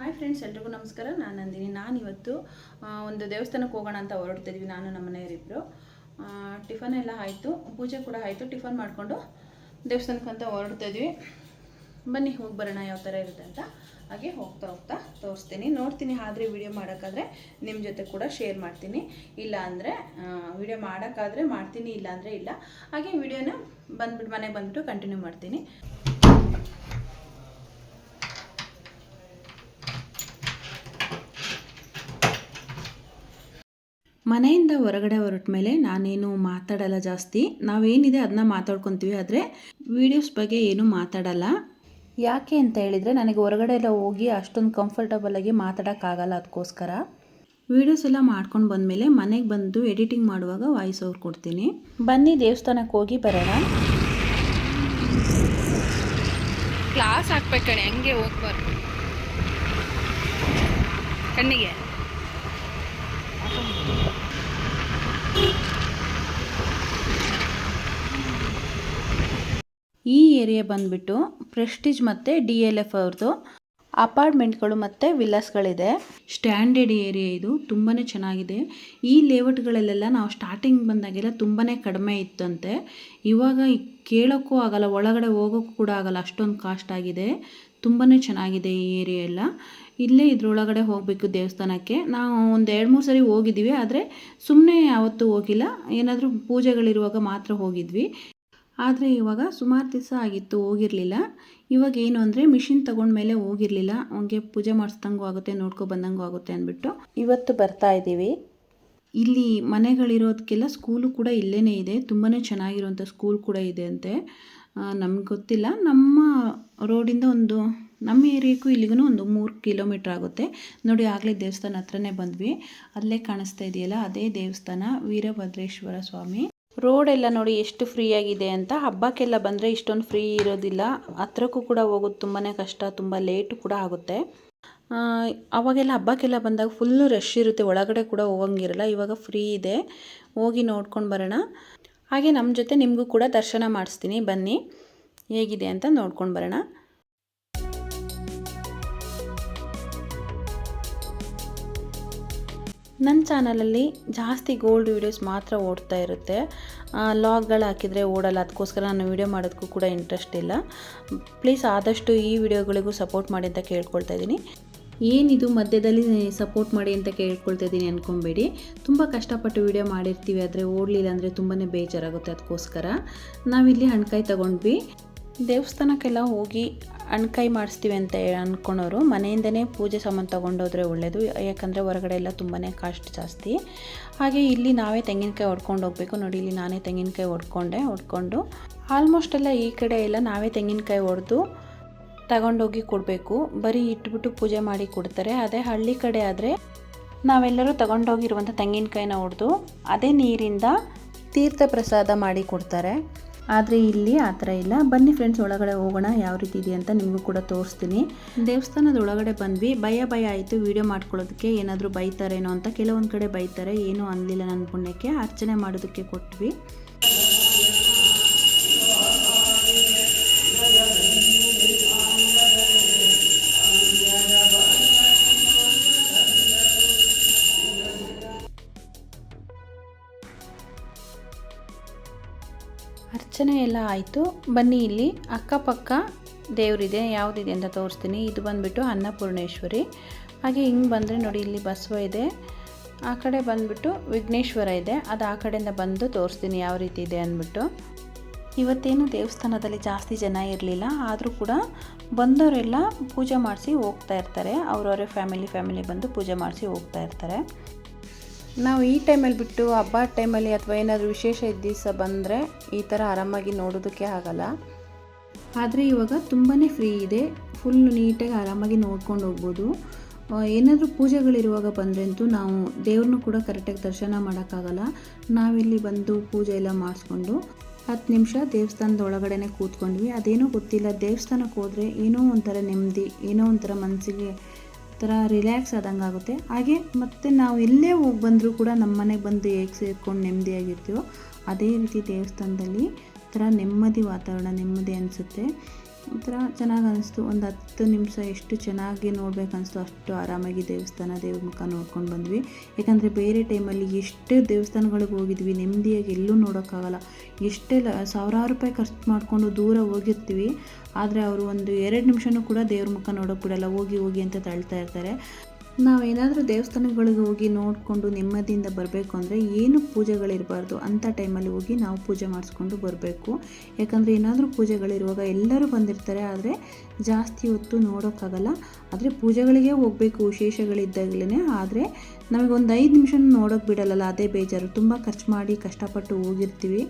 Hi friends ಎಲ್ರಿಗೂ ನಮಸ್ಕಾರ. ನಾನು ನಂದಿನಿ. ನಾನು ಇವತ್ತು ಒಂದು ದೇವಸ್ಥಾನಕ್ಕೆ ಹೋಗೋಣ ಅಂತ ಹೊರಡ್ತಿದ್ವಿ ನಾನು, ನಮ್ಮ ಮನೆಯವರಿಬ್ಬರು ಟಿಫನ್ ಎಲ್ಲ ಆಯಿತು. ಪೂಜೆ ಕೂಡ ಆಯಿತು. ಟಿಫನ್ ಮಾಡಿಕೊಂಡು ದೇವಸ್ಥಾನಕ್ಕೆ ಅಂತ ಹೊರಡ್ತಿದ್ವಿ. ಬನ್ನಿ, ಹೋಗಿ ಬರೋಣ, ಯಾವ ಥರ ಇರುತ್ತೆ ಅಂತ. ಹಾಗೆ ಹೋಗ್ತಾ ಹೋಗ್ತಾ ತೋರಿಸ್ತೀನಿ. ನೋಡ್ತೀನಿ, ಆದರೆ ವಿಡಿಯೋ ಮಾಡೋಕ್ಕಾದ್ರೆ ನಿಮ್ಮ ಜೊತೆ ಕೂಡ ಶೇರ್ ಮಾಡ್ತೀನಿ. ಇಲ್ಲ ಅಂದರೆ ವಿಡಿಯೋ ಮಾಡೋಕ್ಕಾದರೆ ಮಾಡ್ತೀನಿ, ಇಲ್ಲ ಅಂದರೆ ಇಲ್ಲ. ಹಾಗೆ ವಿಡಿಯೋನ ಬಂದ್ಬಿಟ್ಟು ಮನೆಗೆ ಬಂದ್ಬಿಟ್ಟು ಕಂಟಿನ್ಯೂ ಮಾಡ್ತೀನಿ. ಮನೆಯಿಂದ ಹೊರಗಡೆ ಹೊರಟ ಮೇಲೆ ನಾನೇನು ಮಾತಾಡಲ್ಲ ಜಾಸ್ತಿ. ನಾವೇನಿದೆ ಅದನ್ನ ಮಾತಾಡ್ಕೊತೀವಿ, ಆದರೆ ವೀಡಿಯೋಸ್ ಬಗ್ಗೆ ಏನು ಮಾತಾಡಲ್ಲ. ಯಾಕೆ ಅಂತ ಹೇಳಿದರೆ ನನಗೆ ಹೊರಗಡೆ ಎಲ್ಲ ಹೋಗಿ ಅಷ್ಟೊಂದು ಕಂಫರ್ಟಬಲ್ ಆಗಿ ಮಾತಾಡೋಕ್ಕಾಗಲ್ಲ ಅದಕ್ಕೋಸ್ಕರ ವೀಡಿಯೋಸ್ ಎಲ್ಲ ಮಾಡ್ಕೊಂಡು ಬಂದಮೇಲೆ ಮನೆಗೆ ಬಂದು ಎಡಿಟಿಂಗ್ ಮಾಡುವಾಗ ವಾಯ್ಸ್ ಓವರ್ ಕೊಡ್ತೀನಿ. ಬನ್ನಿ ದೇವಸ್ಥಾನಕ್ಕೆ ಹೋಗಿ ಬರೋಣ. ಕ್ಲಾಸ್ ಹಾಕ್ಬೇಕಣೆ ಹಂಗೆ ಹೋಗ್ಬಾರ್ದು. ಕಣ್ಣಿಗೆ. ಈ ಏರಿಯಾ ಬಂದ್ಬಿಟ್ಟು ಪ್ರೆಸ್ಟೀಜ್ ಮತ್ತು ಡಿ ಎಲ್ ಎಫ್ ಅವ್ರದ್ದು ಅಪಾರ್ಟ್ಮೆಂಟ್ಗಳು ಮತ್ತು ವಿಲ್ಲಾಸ್ಗಳಿದೆ. ಸ್ಟ್ಯಾಂಡರ್ಡ್ ಏರಿಯಾ ಇದು ತುಂಬಾ ಚೆನ್ನಾಗಿದೆ. ಈ ಲೇಔಟ್ಗಳಲ್ಲೆಲ್ಲ ನಾವು ಸ್ಟಾರ್ಟಿಂಗ್ ಬಂದಾಗೆಲ್ಲ ತುಂಬಾ ಕಡಿಮೆ ಇತ್ತಂತೆ. ಇವಾಗ ಕೇಳೋಕ್ಕೂ ಆಗಲ್ಲ, ಒಳಗಡೆ ಹೋಗೋಕ್ಕೂ ಕೂಡ ಆಗಲ್ಲ, ಅಷ್ಟೊಂದು ಕಾಸ್ಟ್ ಆಗಿದೆ. ತುಂಬಾ ಚೆನ್ನಾಗಿದೆ ಈ ಏರಿಯಾ ಎಲ್ಲ. ಇಲ್ಲೇ ಇದ್ರೊಳಗಡೆ ಹೋಗಬೇಕು ದೇವಸ್ಥಾನಕ್ಕೆ. ನಾವು ಒಂದು ಎರಡು ಮೂರು ಸರಿ ಹೋಗಿದ್ದೀವಿ ಆದರೆ ಸುಮ್ಮನೆ ಯಾವತ್ತೂ ಹೋಗಿಲ್ಲ. ಏನಾದರೂ ಪೂಜೆಗಳಿರುವಾಗ ಮಾತ್ರ ಹೋಗಿದ್ವಿ. ಆದರೆ ಇವಾಗ ಸುಮಾರು ದಿವಸ ಆಗಿತ್ತು ಹೋಗಿರಲಿಲ್ಲ. ಇವಾಗ ಏನು ಅಂದರೆ ಮಿಷಿನ್ ತಗೊಂಡ್ಮೇಲೆ ಹೋಗಿರಲಿಲ್ಲ. ಅವನಿಗೆ ಪೂಜೆ ಮಾಡಿಸ್ದಂಗೂ ಆಗುತ್ತೆ ನೋಡ್ಕೊ ಬಂದಂಗೂ ಆಗುತ್ತೆ ಅಂದ್ಬಿಟ್ಟು. ಇವತ್ತು ಬರ್ತಾ ಇದ್ದೀವಿ. ಇಲ್ಲಿ ಮನೆಗಳಿರೋದಕ್ಕೆಲ್ಲ ಸ್ಕೂಲು ಕೂಡ ಇಲ್ಲೇ ಇದೆ. ತುಂಬಾ ಚೆನ್ನಾಗಿರುವಂಥ ಸ್ಕೂಲ್ ಕೂಡ ಇದೆ ಅಂತೆ. ನಮ್ಗೆ ಗೊತ್ತಿಲ್ಲ. ನಮ್ಮ ರೋಡಿಂದ ಒಂದು ನಮ್ಮ ಏರಿಯಾಕ್ಕೂ ಇಲ್ಲಿಗೂ ಒಂದು ಮೂರು ಕಿಲೋಮೀಟ್ರ್ ಆಗುತ್ತೆ. ನೋಡಿ ಆಗಲೇ ದೇವಸ್ಥಾನ ಹತ್ರನೇ ಬಂದ್ವಿ. ಅಲ್ಲೇ ಕಾಣಿಸ್ತಾ ಇದೆಯಲ್ಲ ಅದೇ ದೇವಸ್ಥಾನ ವೀರಭದ್ರೇಶ್ವರ ಸ್ವಾಮಿ. ರೋಡ್ ಎಲ್ಲ ನೋಡಿ ಎಷ್ಟು ಫ್ರೀ ಆಗಿದೆ ಅಂತ. ಹಬ್ಬಕ್ಕೆಲ್ಲ ಬಂದರೆ ಇಷ್ಟೊಂದು ಫ್ರೀ ಇರೋದಿಲ್ಲ. ಹತ್ರಕ್ಕೂ ಕೂಡ ಹೋಗೋದು ತುಂಬಾ ಕಷ್ಟ, ತುಂಬ ಲೇಟು ಕೂಡ ಆಗುತ್ತೆ. ಅವಾಗೆಲ್ಲ ಹಬ್ಬಕ್ಕೆಲ್ಲ ಬಂದಾಗ ಫುಲ್ಲು ರಶ್ ಇರುತ್ತೆ. ಒಳಗಡೆ ಕೂಡ ಹೋಗಂಗಿರಲ್ಲ, ಇವಾಗ ಫ್ರೀ ಇದೆ. ಹೋಗಿ ನೋಡ್ಕೊಂಡು ಬರೋಣ. ಹಾಗೆ ನಮ್ಮ ಜೊತೆ ನಿಮಗೂ ಕೂಡ ದರ್ಶನ ಮಾಡಿಸ್ತೀನಿ. ಬನ್ನಿ. ಹೇಗಿದೆ ಅಂತ ನೋಡ್ಕೊಂಡು ಬರೋಣ. ನನ್ನ ಚಾನಲಲ್ಲಿ ಜಾಸ್ತಿ ಗೋಲ್ಡ್ ವೀಡಿಯೋಸ್ ಮಾತ್ರ ಓಡ್ತಾ ಇರುತ್ತೆ. ಲಾಗ್ಗಳು ಹಾಕಿದರೆ ಓಡಲ್ಲ. ಅದಕ್ಕೋಸ್ಕರ ನಾನು ವೀಡಿಯೋ ಮಾಡೋದಕ್ಕೂ ಕೂಡ ಇಂಟ್ರೆಸ್ಟ್ ಇಲ್ಲ. ಪ್ಲೀಸ್ ಆದಷ್ಟು ಈ ವಿಡಿಯೋಗಳಿಗೂ ಸಪೋರ್ಟ್ ಮಾಡಿ ಅಂತ ಕೇಳ್ಕೊಳ್ತಾ ಇದ್ದೀನಿ. ಏನಿದು ಮಧ್ಯದಲ್ಲಿ ಸಪೋರ್ಟ್ ಮಾಡಿ ಅಂತ ಕೇಳ್ಕೊಳ್ತಾ ಇದ್ದೀನಿ ಅಂದ್ಕೊಬೇಡಿ ತುಂಬ ಕಷ್ಟಪಟ್ಟು ವಿಡಿಯೋ ಮಾಡಿರ್ತೀವಿ, ಆದರೆ ಓಡಲಿಲ್ಲ ಅಂದರೆ ತುಂಬಾ ಬೇಜಾರಾಗುತ್ತೆ ಅದಕ್ಕೋಸ್ಕರ. ನಾವಿಲ್ಲಿ ಹಣ್ಕಾಯಿ ತಗೊಂಡ್ವಿ. ದೇವಸ್ಥಾನಕ್ಕೆಲ್ಲ ಹೋಗಿ ಅಣ್ಕೈ ಮಾಡಿಸ್ತೀವಿ ಅಂತ ಅಂದ್ಕೊಳೋರು ಮನೆಯಿಂದನೇ ಪೂಜೆ ಸಾಮಾನು ತೊಗೊಂಡೋದ್ರೆ ಒಳ್ಳೆಯದು ಯಾಕಂದರೆ ಹೊರಗಡೆ ಎಲ್ಲ ತುಂಬಾ ಕಾಸ್ಟ್ ಜಾಸ್ತಿ. ಹಾಗೆ ಇಲ್ಲಿ ನಾವೇ ತೆಂಗಿನಕಾಯಿ ಹೊಡ್ಕೊಂಡು ಹೋಗಬೇಕು. ನೋಡಿ, ಇಲ್ಲಿ ನಾನೇ ತೆಂಗಿನಕಾಯಿ ಹೊಡ್ಕೊಂಡೆ ಹೊಡ್ಕೊಂಡು ಆಲ್ಮೋಸ್ಟ್ ಎಲ್ಲ ಈ ಕಡೆ ಎಲ್ಲ ನಾವೇ ತೆಂಗಿನಕಾಯಿ ಹೊಡೆದು ತಗೊಂಡೋಗಿ ಕೊಡಬೇಕು. ಬರೀ ಇಟ್ಬಿಟ್ಟು ಪೂಜೆ ಮಾಡಿ ಕೊಡ್ತಾರೆ. ಅದೇ ಹಳ್ಳಿ ಕಡೆ ಆದರೆ ನಾವೆಲ್ಲರೂ ತಗೊಂಡೋಗಿರುವಂಥ ತೆಂಗಿನಕಾಯಿನ ಹೊಡೆದು ಅದೇ ನೀರಿಂದ ತೀರ್ಥ ಪ್ರಸಾದ ಮಾಡಿ ಕೊಡ್ತಾರೆ. ಆದರೆ ಇಲ್ಲಿ ಆ ಥರ ಇಲ್ಲ. ಬನ್ನಿ ಫ್ರೆಂಡ್ಸ್ ಒಳಗಡೆ ಹೋಗೋಣ, ಯಾವ ರೀತಿ ಇದೆ ಅಂತ ನಿಮಗೂ ಕೂಡ ತೋರಿಸ್ತೀನಿ. ದೇವಸ್ಥಾನದ ಒಳಗಡೆ ಬಂದ್ವಿ. ಭಯ ಭಯ ಆಯಿತು ವಿಡಿಯೋ ಮಾಡ್ಕೊಳ್ಳೋದಕ್ಕೆ. ಏನಾದರೂ ಬೈತಾರೇನೋ ಅಂತ. ಕೆಲವೊಂದು ಕಡೆ ಬೈತಾರೆ. ಏನೂ ಅನ್ನಲಿಲ್ಲ ನನ್ನ ಪುಣ್ಯಕ್ಕೆ. ಅರ್ಚನೆ ಮಾಡೋದಕ್ಕೆ ಕೊಟ್ವಿ. ಅರ್ಚನೆ ಎಲ್ಲ ಆಯಿತು. ಬನ್ನಿ ಇಲ್ಲಿ. ಅಕ್ಕಪಕ್ಕ ದೇವರಿದೆ, ಯಾವುದಿದೆ ಅಂತ ತೋರಿಸ್ತೀನಿ. ಇದು ಬಂದುಬಿಟ್ಟು ಅನ್ನಪೂರ್ಣೇಶ್ವರಿ. ಹಾಗೆ ಹಿಂಗೆ ಬಂದರೆ ನೋಡಿ, ಇಲ್ಲಿ ಬಸವ ಇದೆ. ಆ ಕಡೆ ಬಂದುಬಿಟ್ಟು ವಿಘ್ನೇಶ್ವರ ಇದೆ. ಅದು ಆ ಕಡೆಯಿಂದ ಬಂದು ತೋರಿಸ್ತೀನಿ ಯಾವ ರೀತಿ ಇದೆ ಅಂದ್ಬಿಟ್ಟು. ಇವತ್ತೇನು ದೇವಸ್ಥಾನದಲ್ಲಿ ಜಾಸ್ತಿ ಜನ ಇರಲಿಲ್ಲ. ಆದರೂ ಕೂಡ ಬಂದವರೆಲ್ಲ ಪೂಜೆ ಮಾಡಿಸಿ ಹೋಗ್ತಾ ಇರ್ತಾರೆ. ಅವರವರೇ ಫ್ಯಾಮಿಲಿ ಫ್ಯಾಮಿಲಿ ಬಂದು ಪೂಜೆ ಮಾಡಿಸಿ ಹೋಗ್ತಾ ಇರ್ತಾರೆ. ನಾವು ಈ ಟೈಮಲ್ಲಿ ಬಿಟ್ಟು ಹಬ್ಬ ಟೈಮಲ್ಲಿ ಅಥವಾ ಏನಾದರೂ ವಿಶೇಷ ಇದ್ದ ದಿವಸ ಬಂದರೆ ಈ ಥರ ಆರಾಮಾಗಿ ನೋಡೋದಕ್ಕೆ ಆಗಲ್ಲ. ಆದರೆ ಇವಾಗ ತುಂಬಾ ಫ್ರೀ ಇದೆ. ಫುಲ್ ನೀಟಾಗಿ ಆರಾಮಾಗಿ ನೋಡ್ಕೊಂಡು ಹೋಗ್ಬೋದು. ಏನಾದರೂ ಪೂಜೆಗಳಿರುವಾಗ ಬಂದರೆ ಅಂತೂ ನಾವು ದೇವ್ರನ್ನೂ ಕೂಡ ಕರೆಕ್ಟಾಗಿ ದರ್ಶನ ಮಾಡೋಕ್ಕಾಗಲ್ಲ. ನಾವಿಲ್ಲಿ ಬಂದು ಪೂಜೆ ಎಲ್ಲ ಮಾಡಿಸ್ಕೊಂಡು ಹತ್ತು ನಿಮಿಷ ದೇವಸ್ಥಾನದ ಒಳಗಡೆನೆ ಕೂತ್ಕೊಂಡ್ವಿ. ಅದೇನೋ ಗೊತ್ತಿಲ್ಲ. ದೇವಸ್ಥಾನಕ್ಕೆ ಹೋದರೆ ಏನೋ ಒಂಥರ ನೆಮ್ಮದಿ, ಏನೋ ಒಂಥರ ಮನಸ್ಸಿಗೆ ಥರ ರಿಲ್ಯಾಕ್ಸ್ ಆದಂಗೆ ಆಗುತ್ತೆ. ಹಾಗೆ ಮತ್ತು ನಾವು ಎಲ್ಲೇ ಹೋಗಿ ಬಂದರೂ ಕೂಡ ನಮ್ಮ ಮನೆಗೆ ಬಂದು ಹೇಗೆ ಸೇರ್ಕೊಂಡು ನೆಮ್ಮದಿಯಾಗಿರ್ತೀವೋ ಅದೇ ರೀತಿ ದೇವಸ್ಥಾನದಲ್ಲಿ ಒಂಥರ ನೆಮ್ಮದಿ ವಾತಾವರಣ, ನೆಮ್ಮದಿ ಅನಿಸುತ್ತೆ. ಒಂಥರ ಚೆನ್ನಾಗಿ ಅನಿಸ್ತು. ಒಂದು ಹತ್ತು ನಿಮಿಷ ಎಷ್ಟು ಚೆನ್ನಾಗಿ ನೋಡಬೇಕನ್ನಿಸ್ತು ಅಷ್ಟು ಆರಾಮಾಗಿ ದೇವಸ್ಥಾನ, ದೇವ್ರ ಮುಖ ನೋಡ್ಕೊಂಡು ಬಂದ್ವಿ. ಯಾಕಂದರೆ ಬೇರೆ ಟೈಮಲ್ಲಿ ಎಷ್ಟೇ ದೇವಸ್ಥಾನಗಳಿಗೆ ಹೋಗಿದ್ವಿ, ನೆಮ್ಮದಿಯಾಗಿ ಎಲ್ಲೂ ನೋಡೋಕ್ಕಾಗಲ್ಲ. ಎಷ್ಟೇ ಲ, ಸಾವಿರಾರು ರೂಪಾಯಿ ಖರ್ಚು ಮಾಡಿಕೊಂಡು ದೂರ ಹೋಗಿರ್ತೀವಿ. ಆದರೆ ಅವರು ಒಂದು ಎರಡು ನಿಮಿಷನೂ ಕೂಡ ದೇವ್ರ ಮುಖ ನೋಡೋಕ್ಕೆ ಬಿಡಲ್ಲ. ಹೋಗಿ ಹೋಗಿ ಅಂತ ತಳ್ತಾ ಇರ್ತಾರೆ. ನಾವೇನಾದರೂ ದೇವಸ್ಥಾನಗಳಿಗೆ ಹೋಗಿ ನೋಡಿಕೊಂಡು ನೆಮ್ಮದಿಯಿಂದ ಬರಬೇಕು ಅಂದರೆ ಏನು ಪೂಜೆಗಳಿರಬಾರ್ದು ಅಂಥ ಟೈಮಲ್ಲಿ ಹೋಗಿ ನಾವು ಪೂಜೆ ಮಾಡಿಸ್ಕೊಂಡು ಬರಬೇಕು. ಯಾಕಂದರೆ ಏನಾದರೂ ಪೂಜೆಗಳಿರುವಾಗ ಎಲ್ಲರೂ ಬಂದಿರ್ತಾರೆ, ಆದರೆ ಜಾಸ್ತಿ ಹೊತ್ತು ನೋಡೋಕ್ಕಾಗಲ್ಲ. ಆದರೆ ಪೂಜೆಗಳಿಗೆ ಹೋಗಬೇಕು ವಿಶೇಷಗಳಿದ್ದಾಗಲೇ ಆದರೆ ನಮಗೊಂದು ಐದು ನಿಮಿಷ ನೋಡೋಕ್ಕೆ ಬಿಡಲ್ಲ ಅದೇ ಬೇಜಾರು. ತುಂಬ ಖರ್ಚು ಮಾಡಿ ಕಷ್ಟಪಟ್ಟು ಹೋಗಿರ್ತೀವಿ.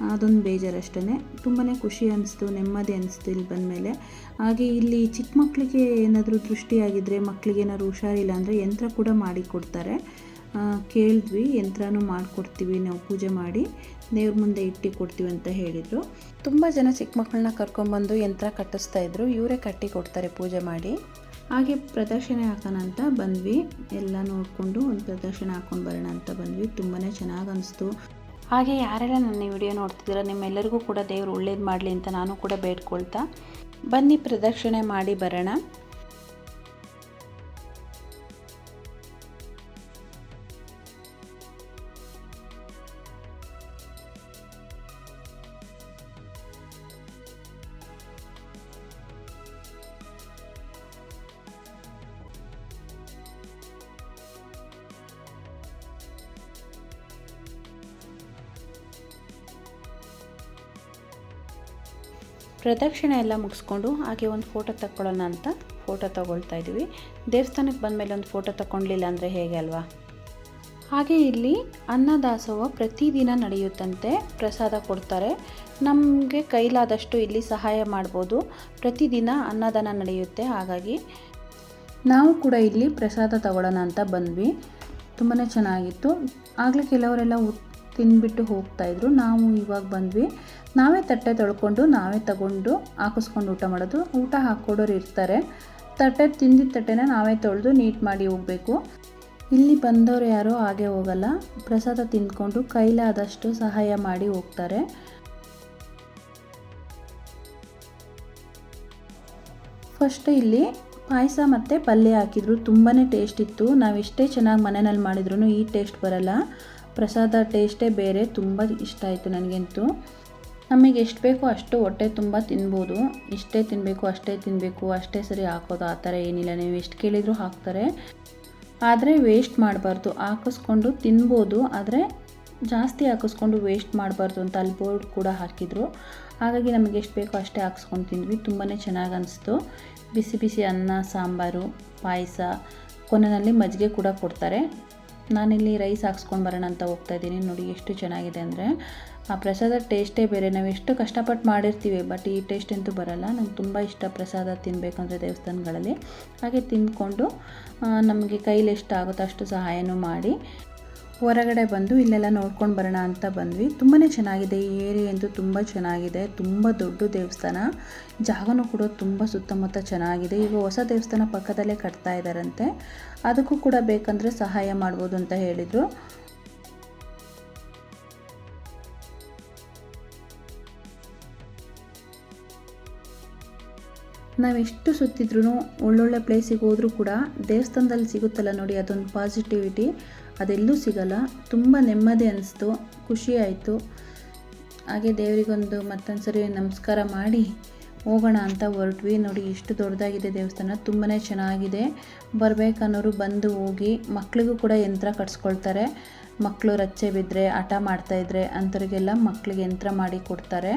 ಅದೊಂದು ಬೇಜಾರು ಅಷ್ಟೇ ತುಂಬಾ ಖುಷಿ ಅನಿಸ್ತು ನೆಮ್ಮದಿ ಅನಿಸ್ತು ಇಲ್ಲಿ ಬಂದಮೇಲೆ. ಹಾಗೆ ಇಲ್ಲಿ ಚಿಕ್ಕ ಮಕ್ಕಳಿಗೆ ಏನಾದರೂ ದೃಷ್ಟಿಯಾಗಿದ್ದರೆ ಮಕ್ಕಳಿಗೆ ಏನಾದ್ರು ಹುಷಾರಿಲ್ಲ ಅಂದರೆ ಯಂತ್ರ ಕೂಡ ಮಾಡಿ ಕೊಡ್ತಾರೆ. ಆ, ಕೇಳಿದ್ವಿ ಯಂತ್ರನೂ ಮಾಡಿಕೊಡ್ತೀವಿ ನಾವು ಪೂಜೆ ಮಾಡಿ ದೇವ್ರ ಮುಂದೆ ಇಟ್ಟು ಕೊಡ್ತೀವಿ ಅಂತ ಹೇಳಿದರು. ತುಂಬ ಜನ ಚಿಕ್ಕ ಮಕ್ಕಳನ್ನ ಕರ್ಕೊಂಬಂದು ಯಂತ್ರ ಕಟ್ಟಿಸ್ತಾ ಇದ್ರು ಇವರೇ ಕಟ್ಟಿ ಕೊಡ್ತಾರೆ ಪೂಜೆ ಮಾಡಿ. ಹಾಗೆ ಪ್ರದಕ್ಷಿಣೆ ಹಾಕೋಣ ಅಂತ ಬಂದ್ವಿ. ಎಲ್ಲ ನೋಡಿಕೊಂಡು ಒಂದು ಪ್ರದಕ್ಷಿಣೆ ಹಾಕೊಂಡು ಬರೋಣ ಅಂತ ಬಂದ್ವಿ. ತುಂಬಾ ಚೆನ್ನಾಗಿ ಅನಿಸ್ತು. ಹಾಗೆ ಯಾರೆಲ್ಲ ನನ್ನ ವಿಡಿಯೋ ನೋಡ್ತಿದ್ರೆ ನಿಮ್ಮೆಲ್ಲರಿಗೂ ಕೂಡ ದೇವರು ಒಳ್ಳೇದು ಮಾಡಲಿ ಅಂತ ನಾನು ಕೂಡ ಬೇಡ್ಕೊಳ್ತಾ. ಬನ್ನಿ ಪ್ರದಕ್ಷಿಣೆ ಮಾಡಿ ಬರೋಣ. ಪ್ರದಕ್ಷಿಣೆ ಎಲ್ಲ ಮುಗಿಸ್ಕೊಂಡು ಹಾಗೆ ಒಂದು ಫೋಟೋ ತಕ್ಕೊಳ್ಳೋಣ ಅಂತ ಫೋಟೋ ತಗೊಳ್ತಾ ಇದ್ದೀವಿ. ದೇವಸ್ಥಾನಕ್ಕೆ ಬಂದಮೇಲೆ ಒಂದು ಫೋಟೋ ತಗೊಂಡಿಲ್ಲ ಅಂದರೆ ಹೇಗೆ ಅಲ್ವಾ? ಹಾಗೆ ಇಲ್ಲಿ ಅನ್ನದಾಸೋಹ ಪ್ರತಿದಿನ ನಡೆಯುತ್ತಂತೆ ಪ್ರಸಾದ ಕೊಡ್ತಾರೆ. ನಮಗೆ ಕೈಲಾದಷ್ಟು ಇಲ್ಲಿ ಸಹಾಯ ಮಾಡ್ಬೋದು. ಪ್ರತಿದಿನ ಅನ್ನದಾನ ನಡೆಯುತ್ತೆ, ಹಾಗಾಗಿ ನಾವು ಕೂಡ ಇಲ್ಲಿ ಪ್ರಸಾದ ತಗೊಳ್ಳೋಣ ಅಂತ ಬಂದ್ವಿ. ತುಂಬಾ ಚೆನ್ನಾಗಿತ್ತು. ಆಗಲೇ ಕೆಲವರೆಲ್ಲ ತಿಂದ್ಬಿಟ್ಟು ಹೋಗ್ತಾಯಿದ್ರು ನಾವು ಇವಾಗ ಬಂದ್ವಿ. ನಾವೇ ತಟ್ಟೆ ತೊಳ್ಕೊಂಡು, ನಾವೇ ತಗೊಂಡು ಹಾಕಿಸ್ಕೊಂಡು ಊಟ ಮಾಡೋದು. ಊಟ ಹಾಕ್ಕೊಡೋರು ಇರ್ತಾರೆ. ತಟ್ಟೆ ತಿಂದಿದ್ದ ತಟ್ಟೆನ ನಾವೇ ತೊಳೆದು ನೀಟ್ ಮಾಡಿ ಹೋಗಬೇಕು. ಇಲ್ಲಿ ಬಂದವರು ಯಾರೋ ಹಾಗೆ ಹೋಗಲ್ಲ. ಪ್ರಸಾದ ತಿಂದ್ಕೊಂಡು ಕೈಲಾದಷ್ಟು ಸಹಾಯ ಮಾಡಿ ಹೋಗ್ತಾರೆ. ಫಸ್ಟ್ ಇಲ್ಲಿ ಪಾಯಸ ಮತ್ತು ಪಲ್ಯ ಹಾಕಿದ್ರು. ತುಂಬಾ ಟೇಸ್ಟ್ ಇತ್ತು. ನಾವು ಎಷ್ಟೇ ಚೆನ್ನಾಗಿ ಮನೆಯಲ್ಲಿ ಮಾಡಿದ್ರು ಈ ಟೇಸ್ಟ್ ಬರಲ್ಲ. ಪ್ರಸಾದ ಟೇಸ್ಟೇ ಬೇರೆ, ತುಂಬ ಇಷ್ಟ ಆಯಿತು ನನಗಂತೂ. ನಮಗೆ ಎಷ್ಟು ಬೇಕೋ ಅಷ್ಟು ಹೊಟ್ಟೆ ತುಂಬ ತಿನ್ಬೋದು. ಇಷ್ಟೇ ತಿನ್ನಬೇಕು ಅಷ್ಟೇ ತಿನ್ನಬೇಕು ಅಷ್ಟೇ ಸರಿ ಹಾಕೋದು ಆ ಥರ ಏನಿಲ್ಲ. ನೀವು ಎಷ್ಟು ಕೇಳಿದರೂ ಹಾಕ್ತಾರೆ. ಆದರೆ ವೇಸ್ಟ್ ಮಾಡಬಾರ್ದು. ಹಾಕಿಸ್ಕೊಂಡು ತಿನ್ಬೋದು, ಆದರೆ ಜಾಸ್ತಿ ಹಾಕಿಸ್ಕೊಂಡು ವೇಸ್ಟ್ ಮಾಡಬಾರ್ದು ಅಂತ ಅಲ್ಲಿ ಬೋರ್ಡ್ ಕೂಡ ಹಾಕಿದರು. ಹಾಗಾಗಿ ನಮಗೆ ಎಷ್ಟು ಬೇಕೋ ಅಷ್ಟೇ ಹಾಕ್ಸ್ಕೊಂಡು ತಿಂದ್ವಿ. ತುಂಬಾ ಚೆನ್ನಾಗಿ ಅನಿಸ್ತು. ಬಿಸಿ ಬಿಸಿ ಅನ್ನ, ಸಾಂಬಾರು, ಪಾಯಸ ಕೊನೆಯಲ್ಲಿ ಮಜ್ಜಿಗೆ ಕೂಡ ಕೊಡ್ತಾರೆ. ನಾನಿಲ್ಲಿ ರೈಸ್ ಹಾಕ್ಸ್ಕೊಂಡು ಬರೋಣ ಅಂತ ಹೋಗ್ತಾ ಇದ್ದೀನಿ. ನೋಡಿ ಎಷ್ಟು ಚೆನ್ನಾಗಿದೆ ಅಂದರೆ ಆ ಪ್ರಸಾದ ಟೇಸ್ಟೇ ಬೇರೆ. ನಾವು ಎಷ್ಟು ಕಷ್ಟಪಟ್ಟು ಮಾಡಿರ್ತೀವಿ ಬಟ್ ಈ ಟೇಸ್ಟ್ ಅಂತೂ ಬರಲ್ಲ. ನಂಗೆ ತುಂಬ ಇಷ್ಟ ಪ್ರಸಾದ ತಿನ್ನಬೇಕಂದ್ರೆ ದೇವಸ್ಥಾನಗಳಲ್ಲಿ. ಹಾಗೆ ತಿಂದ್ಕೊಂಡು ನಮಗೆ ಕೈಲಿ ಎಷ್ಟು ಆಗುತ್ತೋ ಅಷ್ಟು ಸಹಾಯನೂ ಮಾಡಿ. ಹೊರಗಡೆ ಬಂದು ಇಲ್ಲೆಲ್ಲ ನೋಡ್ಕೊಂಡು ಬರೋಣ ಅಂತ ಬಂದ್ವಿ. ತುಂಬಾ ಚೆನ್ನಾಗಿದೆ. ಈ ಏರಿಯಾ ಅಂತೂ ತುಂಬ ಚೆನ್ನಾಗಿದೆ. ತುಂಬ ದೊಡ್ಡ ದೇವಸ್ಥಾನ. ಜಾಗನೂ ಕೂಡ ತುಂಬ ಸುತ್ತಮುತ್ತ ಚೆನ್ನಾಗಿದೆ. ಈಗ ಹೊಸ ದೇವಸ್ಥಾನ ಪಕ್ಕದಲ್ಲೇ ಕಟ್ತಾ ಇದ್ದಾರಂತೆ ಅದಕ್ಕೂ ಕೂಡ ಬೇಕಂದರೆ ಸಹಾಯ ಮಾಡ್ಬೋದು ಅಂತ ಹೇಳಿದರು. ನಾವೆಷ್ಟು ಸುತ್ತಿದ್ರೂ ಒಳ್ಳೊಳ್ಳೆ ಪ್ಲೇಸಿಗೆ ಹೋದರೂ ಕೂಡ ದೇವಸ್ಥಾನದಲ್ಲಿ ಸಿಗುತ್ತಲ್ಲ ನೋಡಿ ಅದೊಂದು ಪಾಸಿಟಿವಿಟಿ ಅದೆಲ್ಲೂ ಸಿಗಲ್ಲ. ತುಂಬ ನೆಮ್ಮದಿ ಅನಿಸ್ತು. ಖುಷಿ ಆಯಿತು. ಹಾಗೆ ದೇವರಿಗೊಂದು ಮತ್ತೊಂದು ಸರಿ ನಮಸ್ಕಾರ ಮಾಡಿ ಹೋಗೋಣ ಅಂತ ಹೊರಟ್ವಿ. ನೋಡಿ ಎಷ್ಟು ದೊಡ್ಡದಾಗಿದೆ ದೇವಸ್ಥಾನ. ತುಂಬಾ ಚೆನ್ನಾಗಿದೆ. ಬರಬೇಕನ್ನೋರು ಬಂದು ಹೋಗಿ ಮಕ್ಕಳಿಗೂ ಕೂಡ ಯಂತ್ರ ಕಟ್ಸ್ಕೊಳ್ತಾರೆ. ಮಕ್ಕಳು ರಚ್ಚೆ ಬಿದ್ದರೆ ಹಠ ಮಾಡ್ತಾಯಿದ್ರೆ ಅಂಥವ್ರಿಗೆಲ್ಲ ಮಕ್ಕಳಿಗೆ ಯಂತ್ರ ಮಾಡಿ ಕೊಡ್ತಾರೆ.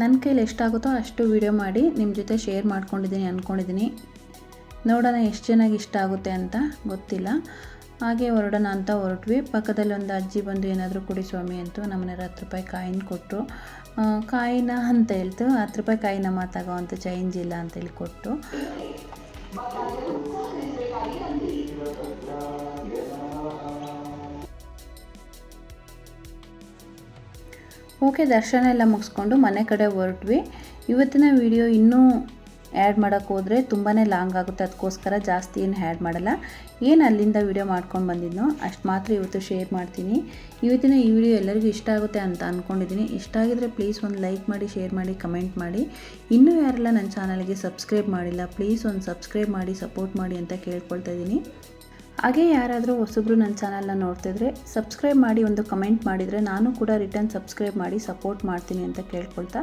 ನನ್ನ ಕೈಲಿ ಎಷ್ಟಾಗುತ್ತೋ ಅಷ್ಟು ವಿಡಿಯೋ ಮಾಡಿ ನಿಮ್ಮ ಜೊತೆ ಶೇರ್ ಮಾಡ್ಕೊಂಡಿದ್ದೀನಿ ಅಂದ್ಕೊಂಡಿದ್ದೀನಿ ನೋಡೋಣ ಎಷ್ಟು ಚೆನ್ನಾಗಿ ಇಷ್ಟ ಆಗುತ್ತೆ ಅಂತ ಗೊತ್ತಿಲ್ಲ. ಹಾಗೆ ಹೊರಡೋಣ ಅಂತ ಹೊರಟ್ವಿ. ಪಕ್ಕದಲ್ಲಿ ಒಂದು ಅಜ್ಜಿ ಬಂದು ಏನಾದರೂ ಕೊಡಿ ಸ್ವಾಮಿ ಅಂತು ನಮ್ಮನೆಯವ್ರು ಹತ್ತು ರೂಪಾಯಿ ಕಾಯಿನ ಕೊಟ್ಟರು ಕಾಯಿನ ಅಂತ ಹೇಳ್ತು. ಹತ್ತು ರೂಪಾಯಿ ಕಾಯಿನ ಮಾತಾಗೋ ಅಂತ ಚೇಂಜ್ ಇಲ್ಲ ಅಂತೇಳಿ ಕೊಟ್ಟು ಓಕೆ, ದರ್ಶನ ಎಲ್ಲ ಮುಗಿಸ್ಕೊಂಡು ಮನೆ ಕಡೆ ಹೊರಟ್ವಿ. ಇವತ್ತಿನ ವಿಡಿಯೋ ಇನ್ನೂ ಆ್ಯಡ್ ಮಾಡೋಕ್ಕೆ ಹೋದರೆ ತುಂಬಾ ಲಾಂಗ್ ಆಗುತ್ತೆ. ಅದಕ್ಕೋಸ್ಕರ ಜಾಸ್ತಿ ಏನು ಆ್ಯಡ್ ಮಾಡಲ್ಲ. ಏನು ಅಲ್ಲಿಂದ ವಿಡಿಯೋ ಮಾಡ್ಕೊಂಡು ಬಂದಿದ್ನೋ ಅಷ್ಟು ಮಾತ್ರ ಇವತ್ತು ಶೇರ್ ಮಾಡ್ತೀನಿ. ಇವತ್ತಿನ ಈ ವಿಡಿಯೋ ಎಲ್ಲರಿಗೂ ಇಷ್ಟ ಆಗುತ್ತೆ ಅಂತ ಅಂದ್ಕೊಂಡಿದ್ದೀನಿ ಇಷ್ಟ ಆಗಿದ್ರೆ ಪ್ಲೀಸ್ ಒಂದು ಲೈಕ್ ಮಾಡಿ ಶೇರ್ ಮಾಡಿ ಕಮೆಂಟ್ ಮಾಡಿ. ಇನ್ನೂ ಯಾರೆಲ್ಲ ನನ್ನ ಚಾನಲ್ಗೆ ಸಬ್ಸ್ಕ್ರೈಬ್ ಮಾಡಿಲ್ಲ ಪ್ಲೀಸ್ ಒಂದು ಸಬ್ಸ್ಕ್ರೈಬ್ ಮಾಡಿ ಸಪೋರ್ಟ್ ಮಾಡಿ ಅಂತ ಕೇಳ್ಕೊಳ್ತಾ ಇದ್ದೀನಿ. ಹಾಗೆ ಯಾರಾದರೂ ಹೊಸಬ್ರು ನನ್ನ ಚಾನಲ್ನ ನೋಡ್ತಿದ್ರೆ ಸಬ್ಸ್ಕ್ರೈಬ್ ಮಾಡಿ ಒಂದು ಕಮೆಂಟ್ ಮಾಡಿದರೆ ನಾನು ಕೂಡ ರಿಟರ್ನ್ ಸಬ್ಸ್ಕ್ರೈಬ್ ಮಾಡಿ ಸಪೋರ್ಟ್ ಮಾಡ್ತೀನಿ ಅಂತ ಕೇಳ್ಕೊಳ್ತಾ.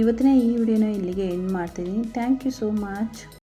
ಇವತ್ತಿನ ಈ ವಿಡಿಯೋನ ಇಲ್ಲಿಗೆ ಎಂಡ್ ಮಾಡ್ತೀನಿ ಥ್ಯಾಂಕ್ ಯು ಸೋ ಮಚ್.